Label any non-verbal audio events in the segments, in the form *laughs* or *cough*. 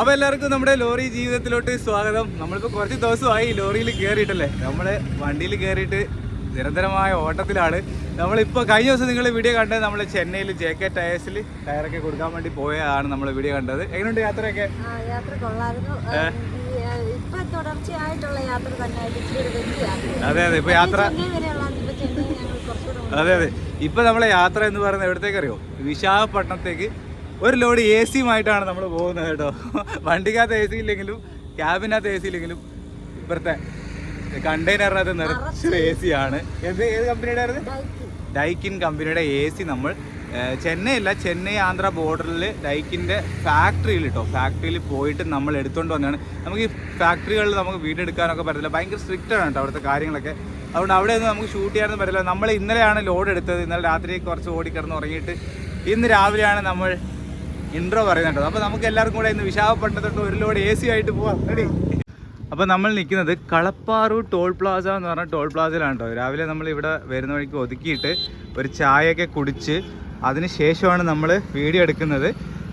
അപ്പൊ എല്ലാവർക്കും നമ്മുടെ ലോറി ജീവിതത്തിലോട്ട് സ്വാഗതം. നമ്മളിപ്പോ കുറച്ച് ദിവസമായി ലോറിയിൽ കയറിയിട്ടല്ലേ നമ്മൾ വണ്ടിയിൽ കയറിയിട്ട് നിരന്തരമായ ഓട്ടത്തിലാണ്. നമ്മളിപ്പോൾ കഴിഞ്ഞ ദിവസം നിങ്ങൾ വീഡിയോ കണ്ടത് നമ്മൾ ചെന്നൈയിൽ ജെ കെ ടയേഴ്സിൽ ടയറൊക്കെ കൊടുക്കാൻ വേണ്ടി പോയതാണ് നമ്മൾ വീഡിയോ കണ്ടത്. എങ്ങനെയുണ്ട് യാത്രയൊക്കെ? അതെ അതെ ഇപ്പൊ യാത്ര അതെ അതെ. ഇപ്പൊ നമ്മളെ യാത്ര എന്ന് പറയുന്നത് എവിടത്തേക്ക് അറിയോ? വിശാഖപട്ടണത്തേക്ക്. ഒരു ലോഡ് എ സിയുമായിട്ടാണ് നമ്മൾ പോകുന്നത് കേട്ടോ. വണ്ടിക്കകത്ത് എ സി ഇല്ലെങ്കിലും ക്യാബിനകത്ത് എ സി ഇല്ലെങ്കിലും ഇപ്പുറത്തെ കണ്ടെയ്നറിനകത്ത് നിറച്ച് എ സി ആണ് എന്ത് ഏത് കമ്പനിയുടെ ആയിരുന്നു ഡൈക്കിൻ കമ്പനിയുടെ എ സി നമ്മൾ ചെന്നൈ അല്ല ചെന്നൈ ആന്ധ്ര ബോർഡറിൽ ഡൈക്കിന്റെ ഫാക്ടറിയിൽ കേട്ടോ. ഫാക്ടറിയിൽ പോയിട്ട് നമ്മൾ എടുത്തുകൊണ്ട് വന്നതാണ്. നമുക്ക് ഈ ഫാക്ടറികളിൽ നമുക്ക് വീടെടുക്കാനൊക്കെ പറ്റില്ല ഭയങ്കര സ്ട്രിക്റ്റ് ആണ് കേട്ടോ അവിടുത്തെ കാര്യങ്ങളൊക്കെ. അതുകൊണ്ട് അവിടെ ഒന്നും നമുക്ക് ഷൂട്ട് ചെയ്യാനൊന്നും പറ്റില്ല. നമ്മൾ ഇന്നലെയാണ് ലോഡ് എടുത്തത്. ഇന്നലെ രാത്രി കുറച്ച് ഓടിക്കിടന്ന് ഉറങ്ങിയിട്ട് ഇന്ന് രാവിലെയാണ് നമ്മൾ ഇൻട്രോ പറയുന്നുണ്ടോ. അപ്പോൾ നമുക്ക് എല്ലാവർക്കും കൂടെ ഇന്ന് വിശാഖപട്ടണത്തോട്ട് ഒരു ലോഡ് എ സി ആയിട്ട് പോവാം. റെഡി അപ്പോൾ നമ്മൾ നിൽക്കുന്നത് കളപ്പാറു ടോൾ പ്ലാസ എന്ന് പറഞ്ഞ ടോൾ പ്ലാസയിലാണ് കേട്ടോ. രാവിലെ നമ്മൾ ഇവിടെ വരുന്ന വഴിക്ക് ഒതുക്കിയിട്ട് ഒരു ചായയൊക്കെ കുടിച്ച് അതിന് ശേഷമാണ് നമ്മൾ വീഡിയോ എടുക്കുന്നത്.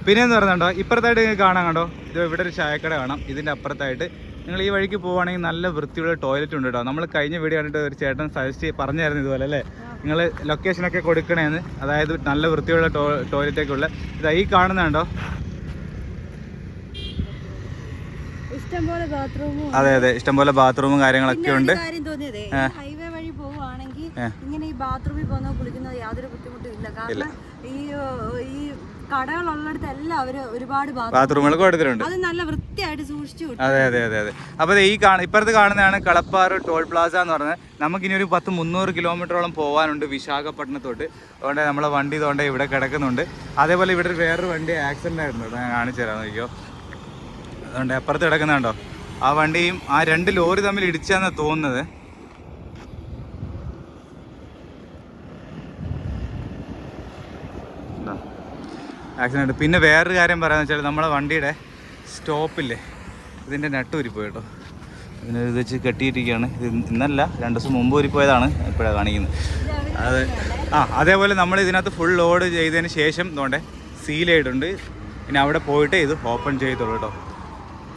പിന്നെ എന്ന് പറഞ്ഞോ ഇപ്പുറത്തായിട്ട് കാണാൻ കണ്ടോ? ഇത് ഇവിടെ ഒരു ചായക്കട കാണാം. ഇതിന്റെ അപ്പുറത്തായിട്ട് നിങ്ങൾ ഈ വഴിക്ക് പോവുകയാണെങ്കിൽ നല്ല വൃത്തിയുള്ള ടോയ്ലറ്റ് ഉണ്ട് കേട്ടോ. നമ്മൾ കഴിഞ്ഞ വീഡിയോ കണ്ടിട്ട് ഒരു ചേട്ടൻ സജസ്റ്റ് പറഞ്ഞായിരുന്നു ഇതുപോലെ അല്ലേ? നിങ്ങൾ ലൊക്കേഷനൊക്കെ കൊടുക്കണേന്ന്. അതായത് നല്ല വൃത്തിയുള്ള ടോ ടോയ്ലറ്റൊക്കെ ഉള്ള ഇതാ ഈ കാണുന്നുണ്ടോ അതെ അതെ. ഇഷ്ടംപോലെ ബാത്റൂമും കാര്യങ്ങളൊക്കെ ഉണ്ട്. ഹൈവേ വഴി പോവുകയാണെങ്കിൽ ഇങ്ങനെ ഈ ബാത്റൂമിൽ പോകുന്ന കുളിക്കുന്നത് യാതൊരു ബുദ്ധിമുട്ടും ഇല്ല. കാരണം ഈ ഈ കടകളുള്ളിടത്ത് എല്ലാം ഒരുപാട് കൊടുത്തിട്ടുണ്ട് അത് നല്ല വൃത്തിയായിട്ട് സൂക്ഷിച്ചു. അതെ അതെ അതെ അതെ. അപ്പോൾ ഈ കാണ ഇപ്പുറത്ത് കാണുന്നതാണ് കളപ്പാറ് ടോൾ പ്ലാസ എന്ന് പറഞ്ഞത് നമുക്കിനി ഒരു പത്ത് മുന്നൂറ് കിലോമീറ്ററോളം പോകാനുണ്ട് വിശാഖപട്ടണത്തോട്ട്. അതുകൊണ്ട് നമ്മളെ വണ്ടി ഇതുകൊണ്ട് ഇവിടെ കിടക്കുന്നുണ്ട്. അതേപോലെ ഇവിടെ ഒരു വേറൊരു വണ്ടി ആക്സിഡന്റ് ആയിരുന്നു. ഞാൻ കാണിച്ചു തരാം നോക്കിയോ അതുകൊണ്ട് അപ്പുറത്ത് കിടക്കുന്നുണ്ടോ? ആ വണ്ടിയും ആ രണ്ട് ലോറി തമ്മിൽ ഇടിച്ചാന്നാണ് തോന്നുന്നത്. ആക്സിഡന്റ് പിന്നെ വേറൊരു കാര്യം പറയാന്ന് വെച്ചാൽ നമ്മളെ വണ്ടിയുടെ സ്റ്റോപ്പില്ലേ? ഇതിന്റെ നട്ട് ഉരിപ്പോയി കേട്ടോ ഇതിന് ഇത് വെച്ച് കെട്ടിയിട്ടിരിക്കുകയാണ്. ഇത് ഇന്നല്ല രണ്ട് ദിവസം മുമ്പ് ഉരിപ്പോയതാണ് ഇപ്പോഴാണ് കാണിക്കുന്നത്. അത് ആ അതേപോലെ നമ്മൾ ഇതിനകത്ത് ഫുൾ ലോഡ് ചെയ്തതിന് ശേഷം ഇതുകൊണ്ട് സീൽ ചെയ്തിട്ടുണ്ട്. പിന്നെ അവിടെ പോയിട്ട് ഇത് ഓപ്പൺ ചെയ്തോളൂ കേട്ടോ.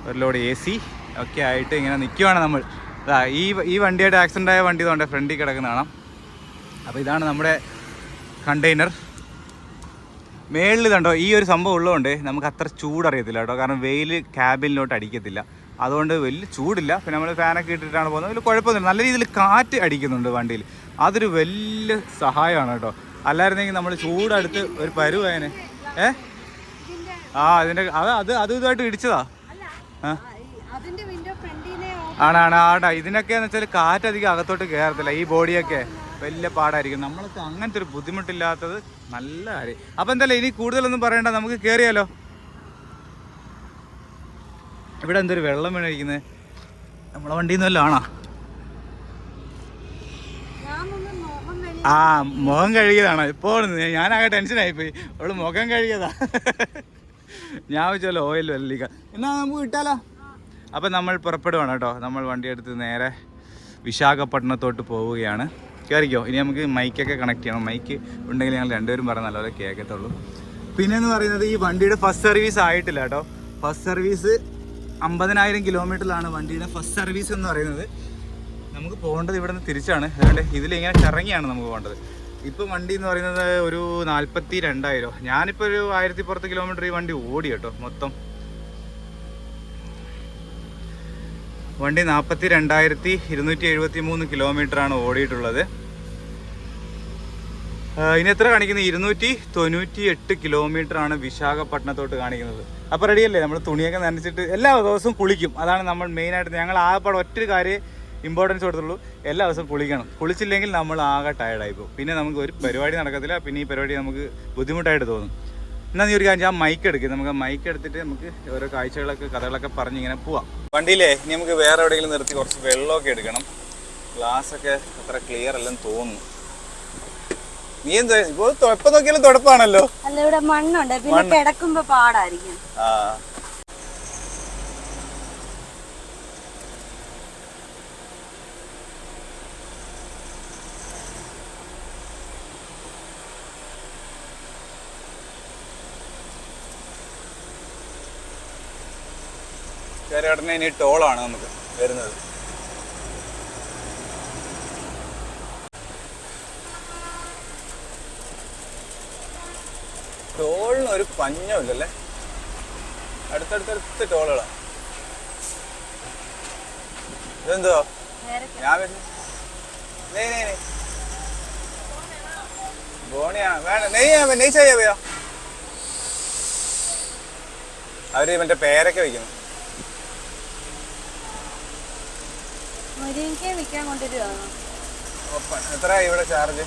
ഒരു ലോഡ് എ സി ഒക്കെ ആയിട്ട് ഇങ്ങനെ നിൽക്കുവാണ് നമ്മൾ. അതാ ഈ ഈ വണ്ടിയായിട്ട് ആക്സിഡന്റ് ആയ വണ്ടി ഇതുകൊണ്ട് ഫ്രണ്ടിൽ കിടക്കുന്ന കാണാം. അപ്പോൾ ഇതാണ് നമ്മുടെ കണ്ടെയ്നർ മേളിൽ കണ്ടോ ഈ ഒരു സംഭവം ഉള്ളതുകൊണ്ട് നമുക്ക് അത്ര ചൂടറിയത്തില്ല കേട്ടോ. കാരണം വെയിൽ ക്യാബിനിലോട്ട് അടിക്കത്തില്ല. അതുകൊണ്ട് വലിയ ചൂടില്ല. പിന്നെ നമ്മൾ ഫാനൊക്കെ ഇട്ടിട്ടാണ് പോകുന്നത്. വലിയ കുഴപ്പമൊന്നുമില്ല. നല്ല രീതിയിൽ കാറ്റ് അടിക്കുന്നുണ്ട് വണ്ടിയിൽ. അതൊരു വലിയ സഹായമാണ് കേട്ടോ. അല്ലായിരുന്നെങ്കിൽ നമ്മൾ ചൂടടുത്ത് ഒരു പരുവായനെ ഏ? ആ അതിന്റെ അത് അത് അത് ഇതുമായിട്ട് ഇടിച്ചതാ. ആണാണ് ആടാ. ഇതിനൊക്കെ എന്ന് വെച്ചാൽ കാറ്റധികം അകത്തോട്ട് കയറത്തില്ല. ഈ ബോഡിയൊക്കെ. വലിയ പാടായിരിക്കും. നമ്മൾക്ക് അങ്ങനത്തെ ഒരു ബുദ്ധിമുട്ടില്ലാത്തത് നല്ല കാര്യം. അപ്പം എന്തായാലും ഇനി കൂടുതലൊന്നും പറയണ്ട നമുക്ക് കയറിയാലോ ഇവിടെ എന്തൊരു വെള്ളം വീണിരിക്കുന്നത് നമ്മളെ വണ്ടിയിൽ നിന്നല്ലോ ആണോ? ആ മുഖം കഴുകിയതാണോ. ഇപ്പോൾ ഞാനാകെ ടെൻഷനായിപ്പോയി അവൾ മുഖം കഴുകിയതാ. ഞാൻ വെച്ചല്ലോ ഓയിൽ വല്ലിക്ക എന്നാ നമുക്ക് കിട്ടാലോ? അപ്പം നമ്മൾ പുറപ്പെടുവാണ് കേട്ടോ. നമ്മൾ വണ്ടിയെടുത്ത് നേരെ വിശാഖപട്ടണത്തോട്ട് പോവുകയാണ്. കയറിക്കോ? ഇനി നമുക്ക് മൈക്കൊക്കെ കണക്ട് ചെയ്യണം. മൈക്ക് ഉണ്ടെങ്കിൽ ഞങ്ങൾ രണ്ടുപേരും പറഞ്ഞ നല്ലപോലെ കേൾക്കത്തുള്ളൂ. പിന്നെന്ന് പറയുന്നത് ഈ വണ്ടിയുടെ ഫസ്റ്റ് സർവീസ് ആയിട്ടില്ല കേട്ടോ. ഫസ്റ്റ് സർവീസ് അമ്പതിനായിരം കിലോമീറ്ററിലാണ് വണ്ടിയുടെ ഫസ്റ്റ് സർവീസ് എന്ന് പറയുന്നത്. നമുക്ക് പോകേണ്ടത് ഇവിടെ നിന്ന് തിരിച്ചാണ്. അതുകൊണ്ട് ഇതിലിങ്ങനെ കറങ്ങിയാണ് നമുക്ക് പോകേണ്ടത്. ഇപ്പം വണ്ടി എന്ന് പറയുന്നത് ഒരു നാൽപ്പത്തി രണ്ടായിരം ഞാനിപ്പോൾ ഒരു ആയിരത്തി പുറത്ത് കിലോമീറ്റർ ഈ വണ്ടി ഓടി കേട്ടോ മൊത്തം. വണ്ടി നാൽപ്പത്തി രണ്ടായിരത്തി ഇരുന്നൂറ്റി എഴുപത്തി മൂന്ന് കിലോമീറ്ററാണ് ഓടിയിട്ടുള്ളത്. ഇനി എത്ര കാണിക്കുന്നത് ഇരുന്നൂറ്റി തൊണ്ണൂറ്റി എട്ട് കിലോമീറ്റർ ആണ് വിശാഖപട്ടണത്തോട്ട് കാണിക്കുന്നത്. അപ്പോൾ റെഡിയല്ലേ? നമ്മൾ തുണിയൊക്കെ നനച്ചിട്ട് എല്ലാ ദിവസവും കുളിക്കും. അതാണ് നമ്മൾ മെയിനായിട്ട് ഞങ്ങൾ ആകെപ്പാടെ ഒറ്റ കാര്യം ഇമ്പോർട്ടൻസ് കൊടുത്തുള്ളൂ. എല്ലാ ദിവസവും കുളിക്കണം. കുളിച്ചില്ലെങ്കിൽ നമ്മൾ ആകെ ടയർഡായി പോകും. പിന്നെ നമുക്ക് ഒരു പരിപാടി നടക്കത്തില്ല. പിന്നെ ഈ പരിപാടി നമുക്ക് ബുദ്ധിമുട്ടായിട്ട് തോന്നും. എന്നാൽ നീ ഒരു കാര്യം ആ മൈക്ക് എടുക്കും. നമുക്ക് മൈക്ക് എടുത്തിട്ട് നമുക്ക് ഓരോ കാഴ്ചകളൊക്കെ കഥകളൊക്കെ പറഞ്ഞ് ഇങ്ങനെ പോവാം. വണ്ടിയിലേ ഇനി നമുക്ക് വേറെ എവിടെയെങ്കിലും നിർത്തി കുറച്ച് വെള്ളമൊക്കെ എടുക്കണം. ഗ്ലാസ് ഒക്കെ അത്ര ക്ലിയർ അല്ലെന്ന് തോന്നുന്നു. നീ എന്താ ഇപ്പൊ എപ്പോ നോക്കിയാലും തുടപ്പാണല്ലോ. അല്ല ഇവിടെ മണ്ണുണ്ട്. പിന്നെ കിടക്കുമ്പോ പാടായിരിക്കും. ആ. കയറി ഉടനെ ഇനി ടോളാണ് നമുക്ക് വരുന്നത്. ടോളിന് ഒരു പഞ്ഞമില്ലല്ലേ? അടുത്തടുത്തടുത്ത് ടോളുകളാണ് ഇതെന്തോ ഞാൻ വരുന്നു. നെയ് നെയ് നെയ്. ബോണിയാണ് വേണ്ട നെയ്യാ നെയ് ചെയ്യാ. അവർ മറ്റേ പേരൊക്കെ വെക്കുന്നു. മുരിങ്ങയ്ക്ക വിൽക്കാൻ കൊണ്ടുവരുവാണോ എത്ര ഇവിടെ ചാർജ്?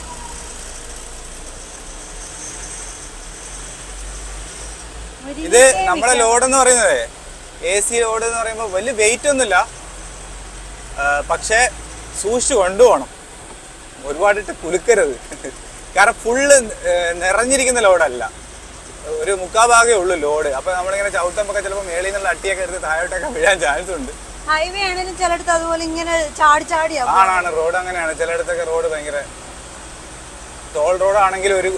ഇത് നമ്മളെ ലോഡ് എന്ന് പറയുന്നത് എ സി ലോഡ് എന്ന് പറയുമ്പോൾ വലിയ വെയിറ്റ് ഒന്നുമില്ല. പക്ഷേ സൂക്ഷിച്ചു കൊണ്ടുപോകണം ഒരുപാടിട്ട് കുലുക്കരുത് കാരണം ഫുള്ള് നിറഞ്ഞിരിക്കുന്ന ലോഡല്ല. ഒരു മുക്കാ ഭാഗമേ ഉള്ളൂ ലോഡ്. അപ്പം നമ്മളിങ്ങനെ ചവിട്ടുമ്പോൾ ചിലപ്പോൾ മേളിൽ നിന്നുള്ള അട്ടിയൊക്കെ എടുത്ത് താഴോട്ടൊക്കെ വീഴാൻ ചാൻസ് ഉണ്ട് ഹൈവേ ആണെങ്കിലും ചിലടത്ത് അതുപോലെ ഇങ്ങനെ ചാടി ചാടിയാണ് ആണാണ് റോഡ് അങ്ങനെയാണ്. ചിലയിടത്തൊക്കെ റോഡ് ഭയങ്കര ടോൾ റോഡ് ആണെങ്കിൽ ഒരു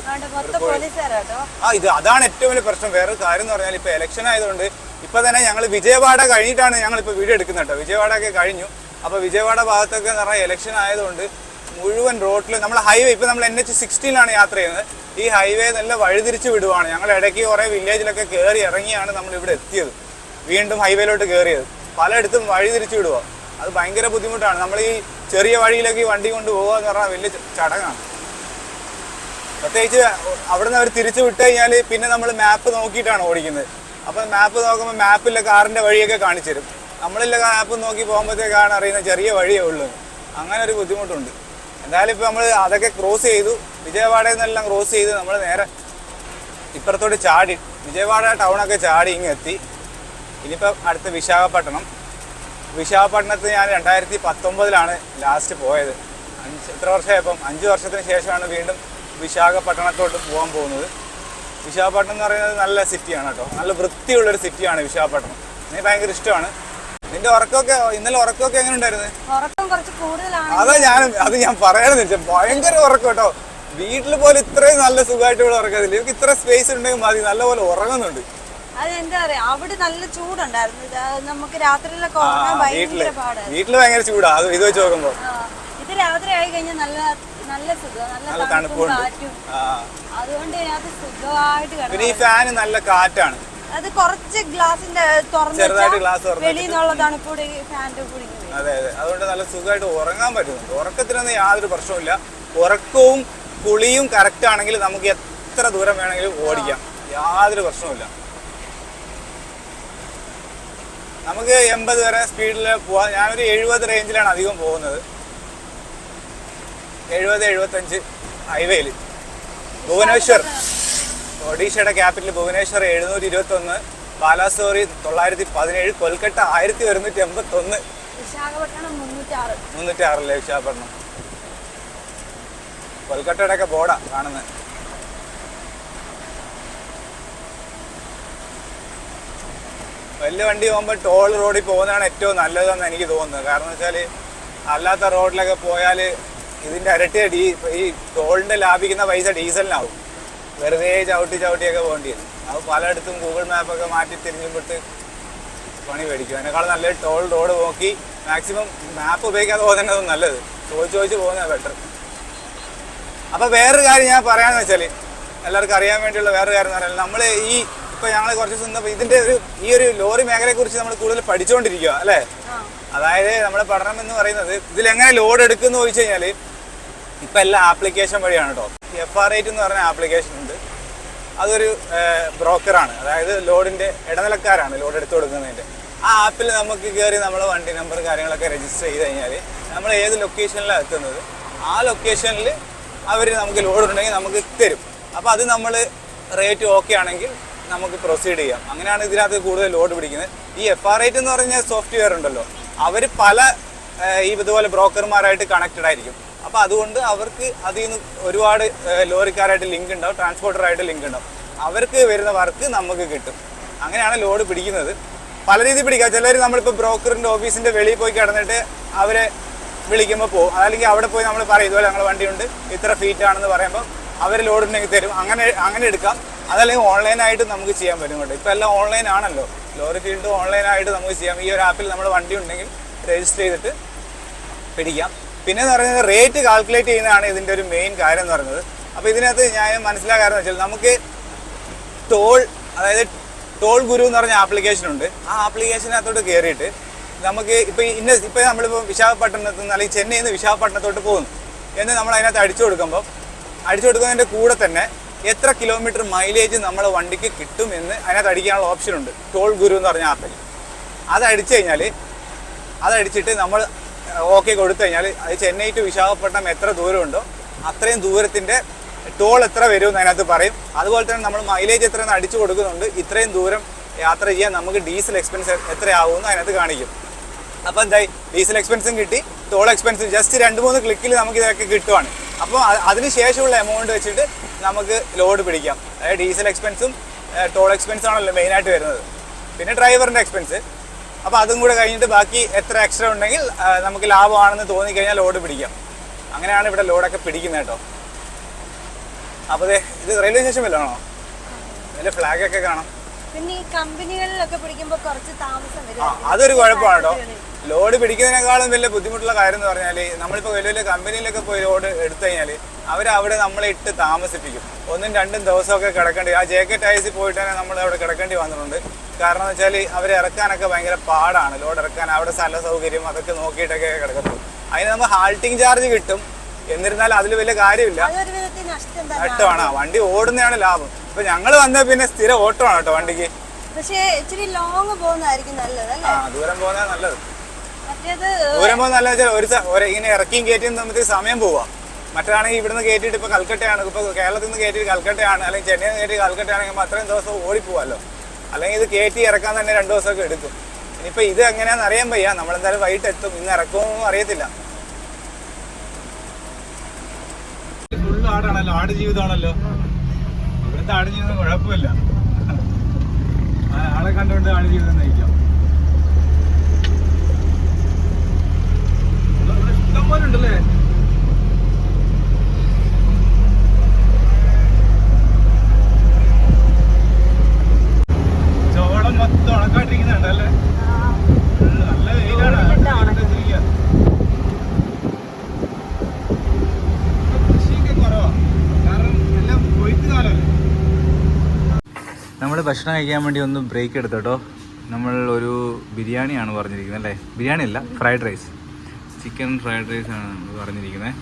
ആ ഇത് അതാണ് ഏറ്റവും വലിയ പ്രശ്നം. വേറെ കാര്യം എന്ന് പറഞ്ഞാൽ ഇപ്പൊ ഇലക്ഷൻ ആയതുകൊണ്ട് ഇപ്പൊ തന്നെ ഞങ്ങൾ വിജയവാഡ കഴിഞ്ഞിട്ടാണ് ഞങ്ങൾ ഇപ്പൊ വീഡിയോ എടുക്കുന്നത് കേട്ടോ. വിജയവാഡ ഒക്കെ കഴിഞ്ഞു. അപ്പൊ വിജയവാഡ ഭാഗത്തൊക്കെ എന്ന് പറഞ്ഞാൽ ഇലക്ഷൻ ആയതുകൊണ്ട് മുഴുവൻ റോഡിൽ നമ്മൾ ഹൈവേ ഇപ്പൊ നമ്മൾ എൻ എച്ച് സിക്സ്റ്റീനിലാണ് യാത്ര ചെയ്യുന്നത്. ഈ ഹൈവേ നല്ല വഴിതിരിച്ച് വിടുവാണ്. ഞങ്ങൾ ഇടയ്ക്ക് കുറെ വില്ലേജിലൊക്കെ കയറി ഇറങ്ങിയാണ് നമ്മൾ ഇവിടെ എത്തിയത്. വീണ്ടും ഹൈവേയിലോട്ട് കയറിയത് പലയിടത്തും വഴി തിരിച്ചു വിടുക അത് ഭയങ്കര ബുദ്ധിമുട്ടാണ്. നമ്മൾ ഈ ചെറിയ വഴിയിലേക്ക് ഈ വണ്ടി കൊണ്ട് പോകുക എന്ന് പറഞ്ഞാൽ വലിയ ചടങ്ങാണ്. പ്രത്യേകിച്ച് അവിടുന്ന് അവർ തിരിച്ചു വിട്ട് കഴിഞ്ഞാൽ പിന്നെ നമ്മൾ മാപ്പ് നോക്കിയിട്ടാണ് ഓടിക്കുന്നത്. അപ്പം മാപ്പ് നോക്കുമ്പോൾ മാപ്പിലെ കാറിന്റെ വഴിയൊക്കെ കാണിച്ചു തരും. നമ്മളില്ല മാപ്പ് നോക്കി പോകുമ്പോഴത്തേക്കാണ് അറിയുന്ന ചെറിയ വഴിയേ ഉള്ളൂ. അങ്ങനെ ഒരു ബുദ്ധിമുട്ടുണ്ട്. എന്തായാലും ഇപ്പോൾ നമ്മൾ അതൊക്കെ ക്രോസ് ചെയ്തു. വിജയവാഡയിൽ നിന്നെല്ലാം ക്രോസ് ചെയ്ത് നമ്മൾ നേരെ ഇപ്പുറത്തോട്ട് ചാടി. വിജയവാഡ ടൗണൊക്കെ ചാടി ഇങ്ങ് എത്തി. ഇനിയിപ്പോൾ അടുത്ത വിശാഖപട്ടണം. വിശാഖപട്ടണത്ത് ഞാൻ രണ്ടായിരത്തി പത്തൊമ്പതിലാണ് ലാസ്റ്റ് പോയത്. അഞ്ച് എത്ര വർഷമായപ്പം? അഞ്ച് വർഷത്തിന് ശേഷമാണ് വീണ്ടും വിശാഖപട്ടണത്തോട്ട് പോകാൻ പോകുന്നത്. വിശാഖപട്ടണം എന്ന് പറയുന്നത് നല്ല സിറ്റിയാണ് കേട്ടോ. നല്ല വൃത്തിയുള്ളൊരു സിറ്റിയാണ് വിശാഖപട്ടണം. എനിക്ക് ഭയങ്കര ഇഷ്ടമാണ്. നിന്റെ ഉറക്കമൊക്കെ ഇന്നലെ ഉറക്കമൊക്കെ എങ്ങനെ ഉണ്ടായിരുന്നു? ഉറക്കം കുറച്ച് കൂടുതലാണ് അതാ ഞാൻ അത് ഞാൻ പറയാനെന്ന് വെച്ചാൽ ഭയങ്കര ഉറക്കം കേട്ടോ. വീട്ടിൽ പോലെ ഇത്രയും നല്ല സുഖമായിട്ട് ഇവിടെ ഉറക്കത്തില്ല ഇത്ര സ്പേസ് ഉണ്ടെങ്കിൽ മതി. നല്ലപോലെ ഉറങ്ങുന്നുണ്ട്. അത് എന്താ പറയാ അവിടെ നല്ല ചൂടുണ്ടായിരുന്നു. നമുക്ക് രാത്രിയിലൊക്കെ ഉറങ്ങാൻ വീട്ടിൽ ഭയങ്കര പാടായിരുന്നു. വീട്ടിൽ ഭയങ്കര ചൂടാ ഇത് വെച്ച് നോക്കുമ്പോ. ഇത് രാത്രി ആയി കഴിഞ്ഞാൽ നല്ല നല്ല സുഖം നല്ല തണുപ്പും കാറ്റും. അതുകൊണ്ട് ഇതിനകത്ത് സുഖമായിട്ട് പിന്നെ ഈ ഫാന് നല്ല കാറ്റാണ്. അത് കുറച്ച് ഗ്ലാസിന്റെ ചെറുതായിട്ട് ഗ്ലാസ് വെളിയിൽ നിന്നുള്ള തണുപ്പൂടി ഫാന്റെ കൂടി അതെ അതെ. അതുകൊണ്ട് നല്ല സുഖമായിട്ട് ഉറങ്ങാൻ പറ്റുന്നുണ്ട്. ഉറക്കത്തിനൊന്നും യാതൊരു പ്രശ്നവുമില്ല. ഉറക്കവും കുളിയും കറക്റ്റ് ആണെങ്കിൽ നമുക്ക് എത്ര ദൂരം വേണമെങ്കിലും ഓടിക്കാം. യാതൊരു പ്രശ്നവുമില്ല. നമുക്ക് എൺപത് വരെ സ്പീഡിൽ പോവാം. ഞാനൊരു എഴുപത് റേഞ്ചിലാണ് അധികം പോകുന്നത്. എഴുപത് എഴുപത്തഞ്ച് ഹൈവേയിൽ ഭുവനേശ്വർ. ഒഡീഷയുടെ ക്യാപിറ്റൽ ഭുവനേശ്വർ എഴുന്നൂറ്റി ഇരുപത്തി ഒന്ന് ബാലാസോറി തൊള്ളായിരത്തി പതിനേഴ് കൊൽക്കട്ട ആയിരത്തി ഒരുന്നൂറ്റി എൺപത്തി ഒന്ന് വിശാഖപട്ടണം മുന്നൂറ്റാറ് മുന്നൂറ്റി ആറല്ലേ വിശാഖപട്ടണം? കൊൽക്കട്ടയുടെ ഒക്കെ ബോർഡാ കാണുന്നത് വലിയ വണ്ടി പോകുമ്പോൾ ടോൾ റോഡിൽ പോകുന്നതാണ് ഏറ്റവും നല്ലതെന്ന് എനിക്ക് തോന്നുന്നത്. കാരണം വെച്ചാൽ അല്ലാത്ത റോഡിലൊക്കെ പോയാൽ ഇതിന്റെ ഇരട്ടി ഡീ ഈ ടോളിന്റെ ലാഭിക്കുന്ന പൈസ ഡീസലിനാവും. വെറുതെ ചവിട്ടി ചവിട്ടിയൊക്കെ പോകേണ്ടി വരും അത് പലയിടത്തും ഗൂഗിൾ മാപ്പൊക്കെ മാറ്റി തിരിഞ്ഞുവിട്ട് പണി മേടിക്കും. അതിനേക്കാൾ നല്ല ടോൾ റോഡ് നോക്കി മാക്സിമം മാപ്പ് ഉപയോഗിക്കാതെ പോകുന്നത് നല്ലത്. ചോദിച്ച് ചോദിച്ച് പോകുന്നത് ബെറ്റർ അപ്പോൾ വേറൊരു കാര്യം ഞാൻ പറയാമെന്ന് വെച്ചാൽ എല്ലാവർക്കും അറിയാൻ വേണ്ടിയുള്ള വേറൊരു കാര്യം എന്ന് പറഞ്ഞാൽ നമ്മൾ ഈ ഇപ്പോൾ ഞങ്ങൾ കുറച്ച് ദിവസം ഇതിന്റെ ഒരു ഈ ഒരു ലോറി മേഖലയെ കുറിച്ച് നമ്മൾ കൂടുതൽ പഠിച്ചുകൊണ്ടിരിക്കുക അല്ലേ? അതായത് നമ്മുടെ പഠനം എന്ന് പറയുന്നത് ഇതിൽ എങ്ങനെ ലോഡ് എടുക്കുന്നു ചോദിച്ചു കഴിഞ്ഞാൽ ഇപ്പൊ എല്ലാം ആപ്ലിക്കേഷൻ വഴിയാണ് കേട്ടോ എഫ് ആർ എയ്റ്റ് എന്ന് പറഞ്ഞ ആപ്ലിക്കേഷൻ ഉണ്ട്. അതൊരു ബ്രോക്കറാണ്. അതായത് ലോഡിന്റെ ഇടനിലക്കാരാണ് ലോഡ് എടുത്തു കൊടുക്കുന്നതിന്റെ. ആ ആപ്പിൽ നമുക്ക് കയറി നമ്മളെ വണ്ടി നമ്പർ കാര്യങ്ങളൊക്കെ രജിസ്റ്റർ ചെയ്ത് കഴിഞ്ഞാൽ നമ്മൾ ഏത് ലൊക്കേഷനിലാണ് എത്തുന്നത് ആ ലൊക്കേഷനിൽ അവർ നമുക്ക് ലോഡ് ഉണ്ടെങ്കിൽ നമുക്ക് തരും. അപ്പോൾ അത് നമ്മൾ റേറ്റ് ഓക്കെ ആണെങ്കിൽ നമുക്ക് പ്രൊസീഡ് ചെയ്യാം. അങ്ങനെയാണ് ഇതിനകത്ത് കൂടുതൽ ലോഡ് പിടിക്കുന്നത്. ഈ എഫ് ആർ ഐറ്റ് എന്ന് പറഞ്ഞ സോഫ്റ്റ്വെയർ ഉണ്ടല്ലോ അവർ പല ഈ ഇതുപോലെ ബ്രോക്കർമാരായിട്ട് കണക്റ്റഡ് ആയിരിക്കും. അപ്പോൾ അതുകൊണ്ട് അവർക്ക് അതിൽ നിന്ന് ഒരുപാട് ലോറിക്കാരായിട്ട് ലിങ്ക് ഉണ്ടാവും ട്രാൻസ്പോർട്ടറായിട്ട് ലിങ്ക് ഉണ്ടാവും. അവർക്ക് വരുന്ന വർക്ക് നമുക്ക് കിട്ടും. അങ്ങനെയാണ് ലോഡ് പിടിക്കുന്നത്. പല രീതിയിൽ പിടിക്കാം. ചിലർ നമ്മളിപ്പോൾ ബ്രോക്കറിന്റെ ഓഫീസിന്റെ വെളിയിൽ പോയി കിടന്നിട്ട് അവരെ വിളിക്കുമ്പോൾ പോകും അല്ലെങ്കിൽ അവിടെ പോയി നമ്മൾ പറയും ഇതുപോലെ ഞങ്ങളുടെ വണ്ടിയുണ്ട് ഇത്ര ഫീറ്റ് ആണെന്ന് പറയുമ്പോൾ അവർ ലോഡ് ഉണ്ടെങ്കിൽ തരും. അങ്ങനെ അങ്ങനെ എടുക്കാം. അതല്ലെങ്കിൽ ഓൺലൈനായിട്ട് നമുക്ക് ചെയ്യാൻ പറ്റും കേട്ടോ. ഇപ്പോൾ എല്ലാം ഓൺലൈൻ ആണല്ലോ. ലോറി ഫീൽഡ് ഓൺലൈനായിട്ട് നമുക്ക് ചെയ്യാം. ഈ ഒരു ആപ്പിൽ നമ്മൾ വണ്ടി ഉണ്ടെങ്കിൽ രജിസ്റ്റർ ചെയ്തിട്ട് പിടിക്കാം. പിന്നെ എന്ന് പറയുന്നത് റേറ്റ് കാൽക്കുലേറ്റ് ചെയ്യുന്നതാണ് ഇതിന്റെ ഒരു മെയിൻ കാര്യം എന്ന് പറയുന്നത്. അപ്പോൾ ഇതിനകത്ത് ഞാൻ മനസ്സിലാക്കാറെന്ന് വെച്ചാൽ നമുക്ക് ടോൾ അതായത് ടോൾ ഗുരു എന്ന് പറഞ്ഞ ആപ്ലിക്കേഷൻ ഉണ്ട്. ആ ആപ്ലിക്കേഷനകത്തോട്ട് കയറിയിട്ട് നമുക്ക് ഇപ്പോൾ ഇന്ന ഇപ്പോൾ നമ്മളിപ്പോൾ വിശാഖപട്ടണത്തു നിന്ന് അല്ലെങ്കിൽ ചെന്നൈയിൽ നിന്ന് വിശാഖപട്ടണത്തോട്ട് പോകുന്നു. എന്ന് നമ്മൾ അതിനകത്ത് അടിച്ചു കൊടുക്കുമ്പോൾ അടിച്ചു കൊടുക്കുന്നതിന്റെ കൂടെ തന്നെ എത്ര കിലോമീറ്റർ മൈലേജ് നമ്മളെ വണ്ടിക്ക് കിട്ടും എന്ന് അതിനകത്ത് അടിക്കാനുള്ള ഓപ്ഷൻ ഉണ്ട്. ടോൾ ഗുരു എന്ന് പറഞ്ഞ ആപ്പിൽ. അത് അടിച്ചു കഴിഞ്ഞാൽ അതടിച്ചിട്ട് നമ്മൾ ഓക്കെ കൊടുത്തു കഴിഞ്ഞാൽ അത് ചെന്നൈ ടു വിശാഖപട്ടണം എത്ര ദൂരമുണ്ടോ അത്രയും ദൂരത്തിന്റെ ടോൾ എത്ര വരുമെന്ന് അതിനകത്ത് പറയും. അതുപോലെ തന്നെ നമ്മൾ മൈലേജ് എത്ര അടിച്ചു കൊടുക്കുന്നുണ്ട്. ഇത്രയും ദൂരം യാത്ര ചെയ്യാൻ നമുക്ക് ഡീസൽ എക്സ്പെൻസ് എത്രയാവുമെന്ന് അതിനകത്ത് കാണിക്കും. അപ്പോൾ എന്തായി? ഡീസൽ എക്സ്പെൻസും കിട്ടി. ടോൾ എക്സ്പെൻസും ജസ്റ്റ് രണ്ട് മൂന്ന് ക്ലിക്കിൽ നമുക്ക് ഇതൊക്കെ കിട്ടുവാണ്. അപ്പോൾ അതിന് ശേഷമുള്ള എമൗണ്ട് വെച്ചിട്ട് നമുക്ക് ലോഡ് പിടിക്കാം. അതായത് ഡീസൽ എക്സ്പെൻസും ടോൾ എക്സ്പെൻസും ആണല്ലോ മെയിനായിട്ട് വരുന്നത്. പിന്നെ ഡ്രൈവറിന്റെ എക്സ്പെൻസ് അപ്പോൾ അതും കൂടെ കഴിഞ്ഞിട്ട് ബാക്കി എത്ര എക്സ്ട്രാ ഉണ്ടെങ്കിൽ നമുക്ക് ലാഭമാണെന്ന് തോന്നിക്കഴിഞ്ഞാൽ ലോഡ് പിടിക്കാം. അങ്ങനെയാണ് ഇവിടെ ലോഡൊക്കെ പിടിക്കുന്നത് കേട്ടോ. അപ്പോൾ ഇത് റെയിൽവേ സ്റ്റേഷൻ വല്ലതാണോ അതിന്റെ ഫ്ലാഗൊക്കെ കാണാം. പിന്നെ ഈ കമ്പനികളിലൊക്കെ പിടിക്കുമ്പോൾ കുറച്ച് താമസം വരും. ആ അതൊരു കുഴപ്പമാണോ? ലോഡ് പിടിക്കുന്നതിനേക്കാളും വലിയ ബുദ്ധിമുട്ടുള്ള കാര്യം എന്ന് പറഞ്ഞാൽ നമ്മളിപ്പോൾ വലിയ വലിയ കമ്പനിയിലൊക്കെ പോയി ലോഡ് എടുത്തു കഴിഞ്ഞാൽ അവരവിടെ നമ്മളെ ഇട്ട് താമസിപ്പിക്കും. ഒന്നും രണ്ടും ദിവസമൊക്കെ കിടക്കേണ്ടി ആ ജെ കെ ടൈസിൽ പോയിട്ട് തന്നെ നമ്മൾ അവിടെ കിടക്കേണ്ടി വന്നിട്ടുണ്ട്. കാരണം എന്ന് വെച്ചാൽ അവർ ഇറക്കാനൊക്കെ ഭയങ്കര പാടാണ് ലോഡ് ഇറക്കാൻ. അവിടെ സ്ഥല സൗകര്യം അതൊക്കെ നോക്കിയിട്ടൊക്കെ കിടക്കത്തുള്ളൂ അതിന് നമുക്ക് ഹാൾട്ടിങ് ചാർജ് കിട്ടും. എന്നിരുന്നാലും അതിൽ വലിയ കാര്യമില്ല. അതൊരു വിധത്തിൽ നഷ്ടം തന്നെ നഷ്ടമാണ്. ആ വണ്ടി ഓടുന്നതാണ് ലാഭം. ഇപ്പൊ ഞങ്ങൾ വന്ന പിന്നെ സ്ഥിരം ആണ് കേട്ടോ വണ്ടിക്ക്. പക്ഷേ ഇച്ചിരി ലോങ് പോകുന്നതായിരിക്കും നല്ലത് അല്ലേ? ആ ദൂരം പോകുന്നത് നല്ലത്. മറ്റേത് ദൂരം പോകുന്ന നല്ല വെച്ചാൽ ഒരു സ- ഒരു ഇങ്ങനെ ഇറക്കിയും കയറ്റിയും തമ്മിൽ സമയം പോവാ. മറ്റാണെങ്കിൽ ഇവിടുന്ന് കയറ്റിയിട്ട് ഇപ്പൊ കൽക്കട്ടയാണ്. ഇപ്പൊ കേരളത്തിൽ നിന്ന് കയറ്റി കൽക്കട്ടയാണ്. അല്ലെങ്കിൽ ചെന്നൈയിൽ നിന്ന് കയറ്റി കൽക്കട്ടയാണെങ്കിൽ അത്രയും ദിവസം ഓടിപ്പോവാല്ലോ അല്ലെങ്കിൽ ഇത് കയറ്റി ഇറക്കാൻ തന്നെ രണ്ട് ദിവസമൊക്കെ എടുക്കും. ഇനിയിപ്പോ ഇത് എങ്ങനെയാണെന്ന് അറിയാൻ വയ്യ. നമ്മളെന്തായാലും വൈകിട്ട് എത്തും. ഇന്ന് ഇറക്കുമോ അറിയത്തില്ല. ഫുള്ള് ആടാണല്ലോ. ആട് ജീവിതമാണല്ലോ. ഇവിടുത്തെ ആട് ജീവിതം കുഴപ്പമില്ല ആളെ കണ്ടുകൊണ്ട് ആട് ജീവിതം നയിക്കാം ഇഷ്ടംപോലെ ഉണ്ടല്ലേ ചോളം മൊത്തം ഉണക്കാട്ടിരിക്കുന്നുണ്ടല്ലേ നല്ല വെയിലാണ് വെയിലിട്ടാ ഉണക്കുന്നത്. എന്താ ചെയ്യാ? കൃഷിയൊക്കെ കുറവാ കാരണം എല്ലാം കൊയ്ത്ത് കാലമല്ലേ നമ്മൾ ഭക്ഷണം കഴിക്കാൻ വേണ്ടി ഒന്ന് ബ്രേക്ക് എടുത്തോട്ടോ നമ്മൾ ഒരു ബിരിയാണിയാണ് പറഞ്ഞിരിക്കുന്നത് അല്ലേ? ബിരിയാണി അല്ല fried rice chicken fried rice ആണ് നമ്മൾ പറഞ്ഞിരിക്കുന്നത്.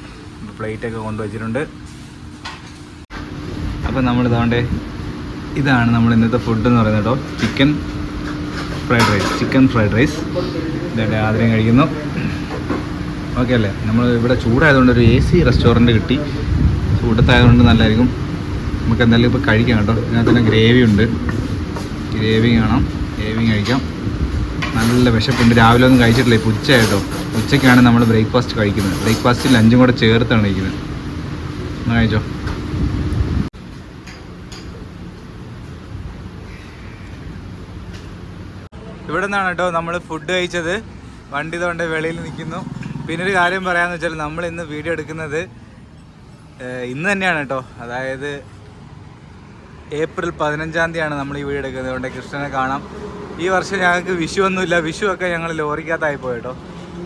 പ്ലേറ്റൊക്കെ കൊണ്ടുവച്ചിട്ടുണ്ട് അപ്പോൾ നമ്മൾ ഇതാണ്ട് ഇതാണ് നമ്മൾ ഇന്നത്തെ ഫുഡ് എന്ന് പറയുന്നത് കേട്ടോ chicken fried rice chicken fried rice ഇതാണ്ട് ആദ്യം കഴിക്കുന്നു. ഓക്കെ അല്ലേ? നമ്മൾ ഇവിടെ ചൂടായതുകൊണ്ട് ഒരു എ സി റെസ്റ്റോറന്റ് കിട്ടി. ചൂടത്തായതുകൊണ്ട് നല്ലതായിരിക്കും നമുക്ക് എന്തായാലും ഇപ്പോൾ കഴിക്കാം കേട്ടോ. ഇതിനകത്ത് തന്നെ ഗ്രേവി ഉണ്ട്. ഗ്രേവി കാണാം ഗ്രേവി കഴിക്കാം. നല്ല വിശപ്പുണ്ട്. രാവിലെ ഒന്നും കഴിച്ചിട്ടില്ല. ഇപ്പോൾ ഉച്ച കേട്ടോ. ഉച്ചയ്ക്കാണ് നമ്മൾ ബ്രേക്ക്ഫാസ്റ്റ് കഴിക്കുന്നത്. ബ്രേക്ക്ഫാസ്റ്റ് ലഞ്ചും കൂടെ ചേർത്താണ് കഴിക്കുന്നത്. ഒന്ന് കഴിച്ചോ? ഇവിടെ നിന്നാണ് കേട്ടോ നമ്മൾ ഫുഡ് കഴിച്ചത്. വണ്ടി തോണ്ട വെളിയിൽ നിൽക്കുന്നു. പിന്നെ ഒരു കാര്യം പറയാമെന്ന് വെച്ചാൽ നമ്മൾ ഇന്ന് വീഡിയോ എടുക്കുന്നത് ഇന്ന് തന്നെയാണ് കേട്ടോ. അതായത് ഏപ്രിൽ പതിനഞ്ചാം തീയതിയാണ് നമ്മൾ ഈ വീഡിയോ എടുക്കുന്നത്. അതുകൊണ്ട് കൃഷ്ണനെ കാണാം. ഈ വർഷം ഞങ്ങൾക്ക് വിഷു ഒന്നുമില്ല വിഷു ഒക്കെ ഞങ്ങൾ ലോറിക്കകത്തായി പോയിട്ടോ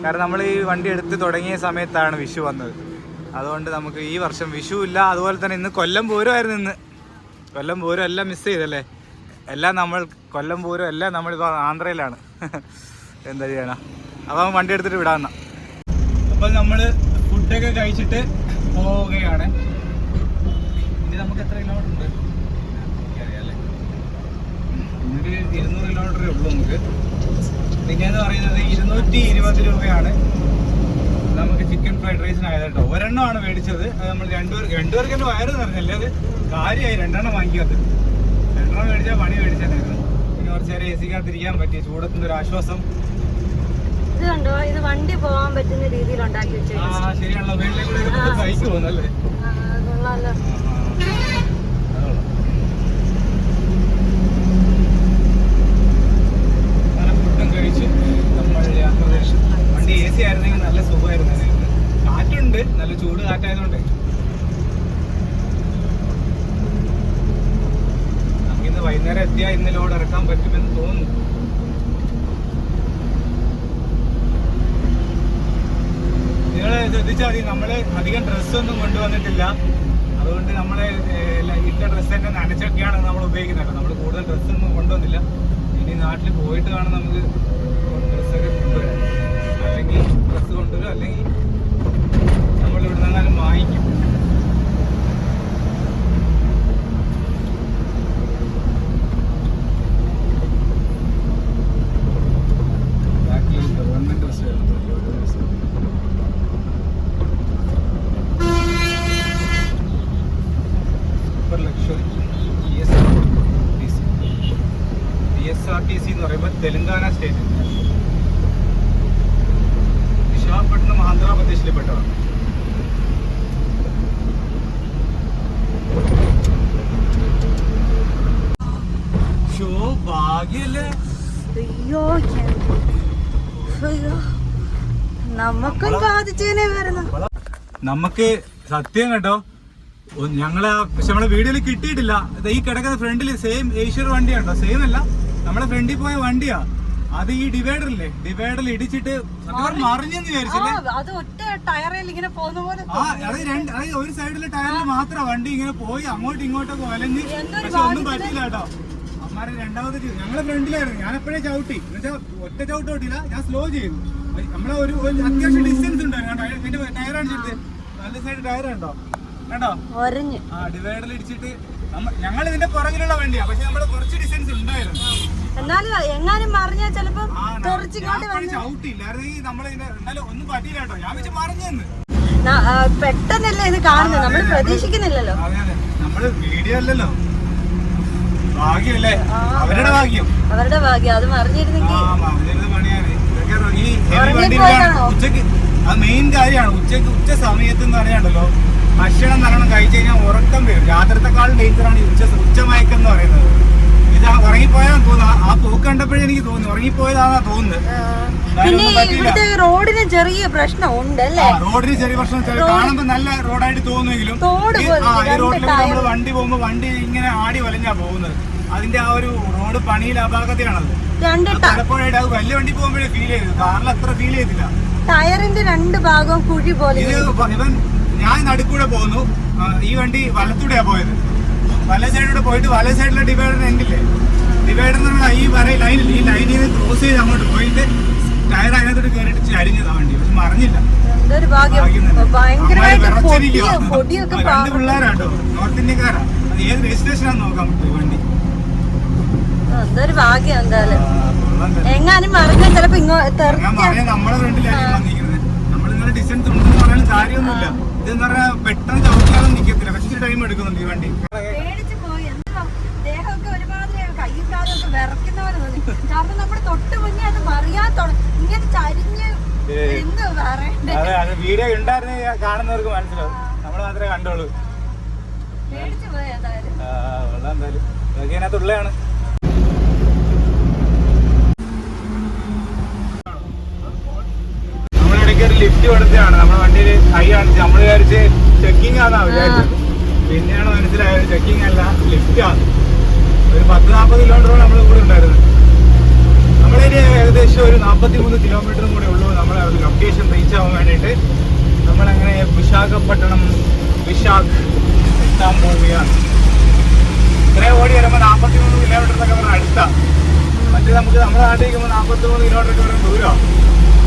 കാരണം നമ്മൾ ഈ വണ്ടി എടുത്ത് തുടങ്ങിയ സമയത്താണ് വിഷു വന്നത്. അതുകൊണ്ട് നമുക്ക് ഈ വർഷം വിഷു ഇല്ല. അതുപോലെ തന്നെ ഇന്ന് കൊല്ലം പൂരമായിരുന്നു ഇന്ന്. കൊല്ലം പൂരം എല്ലാം മിസ് ചെയ്തല്ലേ? എല്ലാം നമ്മൾ കൊല്ലം പൂരം എല്ലാം നമ്മളിപ്പോൾ ആന്ധ്രയിലാണ്. *laughs* എന്താ ചെയ്യണം അപ്പം വണ്ടി എടുത്തിട്ട് വിടാമെന്ന അപ്പം നമ്മൾ ഫുഡൊക്കെ കഴിച്ചിട്ട് പോവുകയാണ്. ഇനി നമുക്ക് എത്ര കിലോമീറ്റർ ഉണ്ട്? ഇന്നൊരു ഇരുന്നൂറ് കിലോമീറ്ററേ ഉള്ളൂ നമുക്ക്. പിന്നെയെന്ന് പറയുന്നത് ഇരുന്നൂറ്റി ഇരുപത് രൂപയാണ് നമുക്ക് ചിക്കൻ ഫ്രൈഡ് റൈസിനായത് കേട്ടോ. ഒരെണ്ണമാണ് മേടിച്ചത്. അത് നമ്മൾ രണ്ടുപേർ രണ്ടുപേർക്ക് തന്നെ വയറ് നിറഞ്ഞല്ലേ അത്? കാര്യമായി രണ്ടെണ്ണം വാങ്ങിക്കാത്തത് രണ്ടെണ്ണം മേടിച്ചാൽ പണി മേടിച്ചായിരുന്നു പിന്നെ കുറച്ച് നേരം എ സിക്കകത്തിരിക്കാൻ പറ്റി. ചൂടത്തിന്റെ ഒരു ആശ്വാസം. ഇത് കണ്ടോ? ഇത് വണ്ടി പോകാൻ പറ്റുന്ന രീതിയിൽ ഉണ്ടാക്കി ശരിയാണല്ലോ. വീട്ടിലേക്കൂടെ ബൈക്ക് പോകുന്നല്ലേ അങ്ങനെ ഫുഡും കഴിച്ച് നമ്മൾ യാത്ര തിരിച്ചു വണ്ടി എ സി ആയിരുന്നെങ്കിൽ നല്ല സുഖമായിരുന്നു ഇതിന്. കാറ്റുണ്ട് നല്ല ചൂട് കാറ്റായതുകൊണ്ട് കിട്ടിയാൽ ഇന്ന് ലോഡ് ഇറക്കാൻ പറ്റുമെന്ന് തോന്നുന്നു. നിങ്ങൾ ശ്രദ്ധിച്ചാൽ മതി നമ്മൾ അധികം ഡ്രസ്സൊന്നും കൊണ്ടുവന്നിട്ടില്ല. അതുകൊണ്ട് നമ്മൾ ഇട്ട ഡ്രസ്സ് തന്നെ നനച്ചൊക്കെയാണ് നമ്മൾ ഉപയോഗിക്കുന്നത് നമ്മൾ കൂടുതൽ ഡ്രസ്സൊന്നും കൊണ്ടുവന്നില്ല. ഇനി നാട്ടിൽ പോയിട്ട് വേണം നമുക്ക് ഡ്രസ്സൊക്കെ കൊണ്ടുവരാൻ. അല്ലെങ്കിൽ ഡ്രസ്സ് കൊണ്ടുവരും അല്ലെങ്കിൽ നമ്മൾ ഇവിടെ നിന്നാലും വാങ്ങിക്കും ബാക്കി government bus bus super luxury E S R T C E S R T C എന്ന് പറയുമ്പോൾ തെലങ്കാന സ്റ്റേറ്റ് വിശാഖപട്ടണം ആന്ധ്രാപ്രദേശിൽ പെട്ടതാണ് ഷോ ഭാഗ്യല്ലേ അയ്യോ ഞാൻ- അയ്യോ നമുക്കും ബാധിച്ചേനെ വരുന്നു. നമുക്ക് സത്യം കേട്ടോ. ഞങ്ങളെ പക്ഷെ നമ്മളെ വീഡിയോയിൽ കിട്ടിയിട്ടില്ല. ഈ കിടക്കുന്ന ഫ്രണ്ടിൽ സെയിം ഏഷ്യർ വണ്ടിയാണോ സെയിം അല്ല. നമ്മളെ ഫ്രണ്ടിൽ പോയ വണ്ടിയാ. അത് ഈ ഡിവൈഡർ ഇല്ലേ ഡിവൈഡറിൽ ഇടിച്ചിട്ട് മറിഞ്ഞെന്ന് വിചാരിച്ചില്ലേ? അത് ഒറ്റ ടയറിൽ ഇങ്ങനെ പോകുന്ന പോലെ അത് രണ്ട് ഒരു സൈഡിലെ ടയറിൽ മാത്രം വണ്ടി ഇങ്ങനെ പോയി അങ്ങോട്ടും ഇങ്ങോട്ടൊക്കെ വലഞ്ഞ്. പക്ഷെ ഒന്നും പറ്റില്ല കേട്ടോ. അമ്മാരെ രണ്ടാമത് ചെയ്തു ഞങ്ങളെ ഫ്രണ്ടിലായിരുന്നു. ഞാൻ എപ്പോഴേ ചവിട്ടി. എന്നുവെച്ചാൽ ഒറ്റ ചവിട്ട് ചവിട്ടില്ല ഞാൻ സ്ലോ ചെയ്തു. നമ്മളെ ഒരു അത്യാവശ്യം ഡിസ്റ്റൻസ് ഉണ്ടായിരുന്നു എന്റെ ടയറാണ് ചെറുത് നല്ല സൈഡ് ടയർ ഉണ്ടോ? കണ്ടോ? ഒരഞ്ഞ്. ആ ഡിവൈഡറിൽ ഇടിച്ചിട്ട് ഞങ്ങൾ ഇതിന്റെ പുറകിലുള്ള വണ്ടിയാ. പക്ഷെ നമ്മൾ കുറച്ച് ഡിസ്റ്റൻസ് ഉണ്ടായിരുന്നു. എന്നാലും എങ്ങാനും മറിഞ്ഞാൽ ചിലപ്പോ നമ്മളിതിന്റെ എന്നാലും ഒന്നും പറ്റിയില്ല കേട്ടോ. ഞാൻ വെച്ച് മറിഞ്ഞെന്ന് ന- പെട്ടെന്നല്ലേ ഇത് കാണുന്നത്. നമ്മൾ പ്രതീക്ഷിക്കുന്നില്ലല്ലോ. നമ്മൾ വീഡിയോ അല്ലല്ലോ. ഭാഗ്യല്ലേ അവരുടെ ഭാഗ്യം. അവരുടെ ഭാഗ്യം. അത് മറിഞ്ഞിരുന്നെങ്കിൽ ഉച്ചയ്ക്ക് അത് മെയിൻ കാര്യമാണ്. ഉച്ചയ്ക്ക് ഉച്ച സമയത്ത് എന്ന് ഭക്ഷണം നല്ലോണം കഴിച്ചു കഴിഞ്ഞാൽ ഉറക്കം വരും. രാത്രിത്തെക്കാളും ഡേഞ്ചറാണ് ഈ ഉച്ച ഉച്ചമയക്കം എന്ന് പറയുന്നത്. ഇത് ഉറങ്ങിപ്പോയാൽ തോന്നുന്നു. ആ- ആ പോക്ക് കണ്ടപ്പോഴേ എനിക്ക് തോന്നുന്നു ഉറങ്ങിപ്പോയതാണെന്നാ തോന്നുന്നത്. പിന്നെ ഇവിടുത്തെ റോഡിന് ചെറിയ പ്രശ്നം ഉണ്ട് അല്ലേ റോഡിന് ചെറിയ പ്രശ്നം കാണുമ്പോൾ കാണുമ്പോ നല്ല റോഡായിട്ട് തോന്നുമെങ്കിലും തോട് ഈ- റോഡിൽ നമ്മൾ വണ്ടി പോകുമ്പോ വണ്ടി ഇങ്ങനെ ആടി വലഞ്ഞാ പോകുന്നത്. അതിന്റെ ആ ഒരു റോഡ് പണിയിൽ അപാകത്തിലാണത് പലപ്പോഴായിട്ട് അത് വലിയ വണ്ടി പോകുമ്പോഴേ ഫീൽ ചെയ്തു കാറിൽ അത്ര ഫീൽ ചെയ്തില്ല ടയറിന്റെ രണ്ട് ഭാഗം കുഴി പോലെ ഇവൻ ഞാൻ നടുക്കൂടെ പോകുന്നു. ഈ വണ്ടി വലത്തൂടെയാ പോയത്. വല സൈഡിലൂടെ പോയിട്ട് വല സൈഡിലെ ഡിവൈഡർ എൻഡില്ലേ ഡിവൈഡർ ഈ വര ലൈനിൽ ഈ ലൈനിൽ ക്രോസ് ചെയ്ത് അങ്ങോട്ട് പോയിട്ട് ടയർ അതിനകത്തോട്ട് കയറിയിട്ട് വണ്ടി. പക്ഷെ മറിഞ്ഞില്ല. എന്തൊരു ഭാഗ്യം. ഭയങ്കരമായിട്ട്. പൊടിയൊക്കെ രണ്ട് പിള്ളേരാട്ടോ. നോർത്ത് ഇന്ത്യക്കാരാ. അത് ഏത് രജിസ്ട്രേഷനാന്ന് നോക്കാൻ പറ്റും വണ്ടി? എന്തൊരു ഭാഗ്യം എന്തായാലും. എങ്ങാനും മറിഞ്ഞാൽ ചിലപ്പോ നമ്മളെ ഫ്രണ്ടിലായിരിക്കും വന്നിരിക്കുന്നത്. നമ്മളിങ്ങനെ ഡിസ്റ്റൻസ് ഉണ്ടെന്ന് പറയാൻ കാര്യമൊന്നുമില്ല. ഇതെന്ന് പറഞ്ഞാൽ പെട്ടെന്ന് ചവിട്ടിയാലും നിൽക്കത്തില്ല പക്ഷെ ടൈം എടുക്കുന്നുണ്ട് ഈ വണ്ടി പേടിച്ച് പോയി എന്താ ദേഹമൊക്കെ ഒരുമാതിരി കയ്യും കാലും ഒക്കെ വിറയ്ക്കുന്ന പോലെ തോന്നി കാരണം നമ്മുടെ തൊട്ട് മുന്നേ അത് മറിയാൻ തുടങ്ങി ഇങ്ങനെ ചരിഞ്ഞ് ഏയ്. എന്ത് പറയണ്ടേ അതെ അത് വീഡിയോ ഉണ്ടായിരുന്നു കാണുന്നവർക്ക് മനസ്സിലാവും. നമ്മൾ മാത്രമേ കണ്ടോളൂ പോയി എന്തായാലും. ഇതൊക്കെ ഇതിനകത്തുള്ളതാണ് നമ്മളിടയ്ക്ക് ഒരു ലിഫ്റ്റ് കൊടുത്തതാണ്. നമ്മുടെ വണ്ടിയിൽ കാണിച്ച് നമ്മൾ വിചാരിച്ച് ചെക്കിംഗ് ആണെന്നാ വിചാരിച്ചത്. പിന്നെയാണ് മനസ്സിലായത് ചെക്കിംഗ് അല്ല ലിഫ്റ്റ് ആണ്. ഒരു പത്ത് നാൽപ്പത് കിലോമീറ്ററോളം നമ്മൾ കൂടെ ഉണ്ടായിരുന്നു. നമ്മളിനി ഏകദേശം ഒരു നാൽപ്പത്തി മൂന്ന് കിലോമീറ്ററും കൂടെ ഉള്ളൂ നമ്മളെ ലൊക്കേഷൻ റീച്ച് ആവാൻ വേണ്ടിയിട്ട്. നമ്മളങ്ങനെ വിശാഖപട്ടണം വിശാഖ് എത്താൻ പോവുകയാണ്. ഇത്രയും ഓടി വരുമ്പോൾ നാൽപ്പത്തി മൂന്ന് കിലോമീറ്റർ എന്നൊക്കെ പറഞ്ഞാൽ അടുത്താണ് മറ്റേ നമുക്ക് നമ്മുടെ നാട്ടിലേക്ക് പോകുമ്പോൾ നാൽപ്പത്തി മൂന്ന് കിലോമീറ്റർ ഒക്കെ പറയുമ്പോൾ ദൂരമാണ്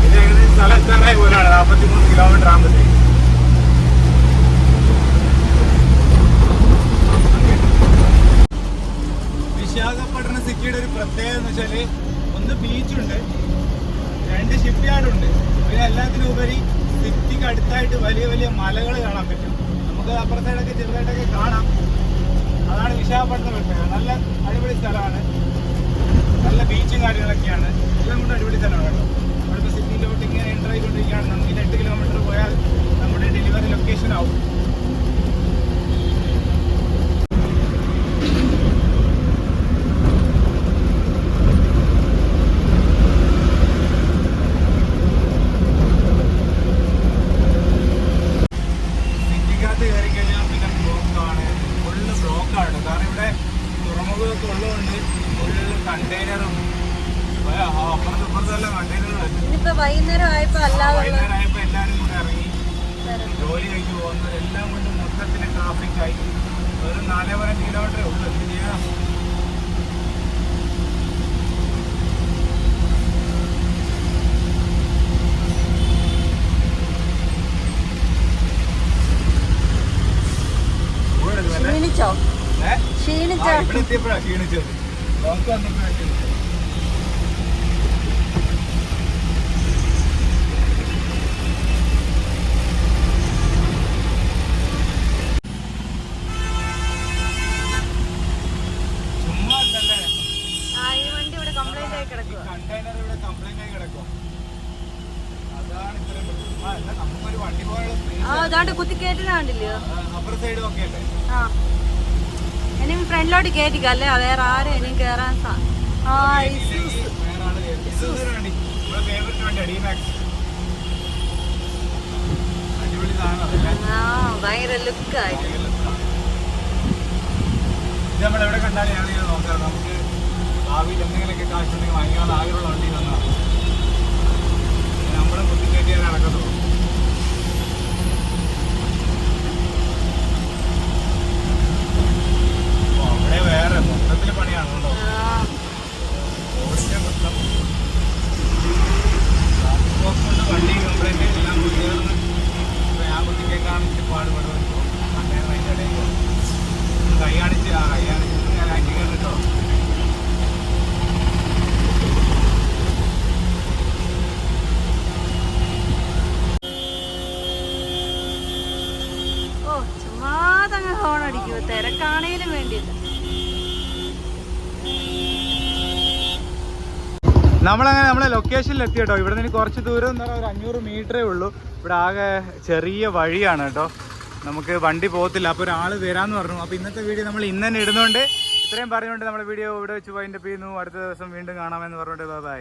ഇത് ഏകദേശം സ്ഥലം എത്താനായ പോലാണ്. നാൽപ്പത്തി മൂന്ന് കിലോമീറ്റർ ആകുമ്പോഴത്തേക്ക്. വിശാഖപട്ടണം സിറ്റിയുടെ ഒരു പ്രത്യേകത എന്ന് വെച്ചാൽ ഒന്ന് ബീച്ചുണ്ട് രണ്ട് ഷിപ്പ് യാർഡുണ്ട് പിന്നെ എല്ലാത്തിനും ഉപരി സിറ്റിക്ക് അടുത്തായിട്ട് വലിയ വലിയ മലകൾ കാണാൻ പറ്റും. നമുക്ക് അപ്പുറത്തേടൊക്കെ ചെറുതായിട്ടൊക്കെ കാണാം. അതാണ് വിശാഖപട്ടണം നല്ല അടിപൊളി സ്ഥലമാണ്. നല്ല ബീച്ചും കാര്യങ്ങളൊക്കെയാണ് എല്ലാം കൊണ്ട് അടിപൊളി സ്ഥലമാണ് കേട്ടോ നമ്മളിപ്പോൾ സിറ്റിയിലോട്ട് ഇങ്ങനെ എന്റർ ചെയ്തുകൊണ്ടിരിക്കുകയാണ് നമുക്ക് ഇനി എട്ട് കിലോമീറ്റർ പോയാൽ നമ്മുടെ ഡെലിവറി ലൊക്കേഷൻ ആവും സിറ്റിക്കകത്ത് കയറി കഴിഞ്ഞാൽ പിന്നെ ബ്ലോക്കാണ് ഫുള്ള് ബ്ലോക്കാണ് കാരണം ഇവിടെ തുറമുഖമൊക്കെ ഉള്ളതുകൊണ്ട് അപ്പുറത്തല്ല കണ്ടെയ്നറുകളല്ല ഇനിയിപ്പോ വൈകുന്നേരം ആയപ്പോ അല്ലാതെ വൈകുന്നേരം ആയപ്പോൾ എല്ലാവരും കൂടെ ഇറങ്ങി ജോലി കഴിഞ്ഞ് പോകുന്നവരെല്ലാം കൊണ്ട് മൊത്തത്തിൽ ട്രാഫിക് ആയി ഒരു നാലേ പരം കിലോമീറ്ററേ ഉള്ളൂ എന്ത് ചെയ്യാം ക്ഷീണിച്ചോ ഏ? ആ, ക്ഷീണിച്ചോ ഇവിടെ എത്തിയപ്പോഴാ ക്ഷീണിച്ചത് ലോക്ക് വന്നപ്പോഴാ ക്ഷീണിച്ചത് ചുമ്മാ അല്ലല്ലേ ആ ഈ വണ്ടി ഇവിടെ കംപ്ലൈന്റ് ആയി കിടക്കുക കണ്ടെയ്നർ ഇവിടെ കംപ്ലൈന്റ് ആയി കിടക്കും അതാണ് ഇത്രയും പ്രശ്നം. ആ, അല്ല, നമുക്കൊരു വണ്ടി പോയുള്ള space ആ അതാണ്ട് കുത്തി കയറ്റുന്ന കണ്ടില്ലയോ ആ, അപ്പുറ സൈഡും ഒക്കെ അല്ലേ ആ ഇനിയും ഫ്രണ്ടിലോട്ട് കയറ്റിക്ക അല്ലേ? വേറെ ആരും ഇനി കേറാൻ സാ ആ ഇസൂസ് വേറെ ആൾ കയറി. ഇതൊരു വണ്ടി നമ്മുടെ ഫേവറേറ്റ് വണ്ടി ഡിമാക്സ് അടിപൊളി സാധനം അതല്ലേ ആ ഭയങ്കര ലുക്കായി. നമ്മൾ എവിടെ കണ്ടാലും നമുക്ക് ഭാവിയിൽ എന്തെങ്കിലുമൊക്കെ കാശുണ്ടെങ്കിൽ വാങ്ങിക്കാൻ ആഗ്രഹമുള്ള വണ്ടി തന്നെ നമ്മളെ ബുദ്ധിമുട്ടിയാണ് നടക്കത്തുള്ളൂ ഓ, അവിടെ വേറെ മൊത്തത്തിൽ പണിയാണ് കേട്ടോ ഓടിക്കാൻ പ്രശ്നം ട്രാൻസ്പോർട്ട് കൊണ്ട് വണ്ടി കംപ്ലൈന്റ് എല്ലാം കുത്തിയേർന്ന് ഇപ്പൊ ഞാൻ കുത്തിക്കേക്കാണ് ഇച്ചിരി പാടുപെടും അങ്ങനെ അതിന്റെ ഇടയിൽ കൈ കാണിച്ച് ആ കൈ കാണിച്ചിട്ട് ഞാൻ ആക്കി കേട്ടോ ഓ ചുമ്മാതങ്ങ് ഹോൺ അടിക്കുമോ തിരക്കാണേലും വേണ്ടിയില്ല നമ്മളങ്ങനെ നമ്മളെ ലൊക്കേഷനിൽ എത്തി കേട്ടോ ഇവിടെ നിന്ന് കുറച്ച് ദൂരം എന്ന് പറഞ്ഞാൽ ഒരു അഞ്ഞൂറ് മീറ്ററേ ഉള്ളൂ. ഇവിടെ ആകെ ചെറിയ വഴിയാണ് കേട്ടോ. നമുക്ക് വണ്ടി പോകത്തില്ല. അപ്പോൾ ഒരാൾ വരാമെന്ന് പറഞ്ഞു. അപ്പോൾ ഇന്നത്തെ വീഡിയോ നമ്മൾ ഇന്നെ ഇടുന്നുണ്ട് ഇത്രയും പറഞ്ഞുകൊണ്ട് നമ്മുടെ വീഡിയോ ഇവിടെ വെച്ച് വൈൻഡപ്പ് ചെയ്യുന്നു. അടുത്ത ദിവസം വീണ്ടും കാണാമെന്ന് പറഞ്ഞുകൊണ്ട് ബൈ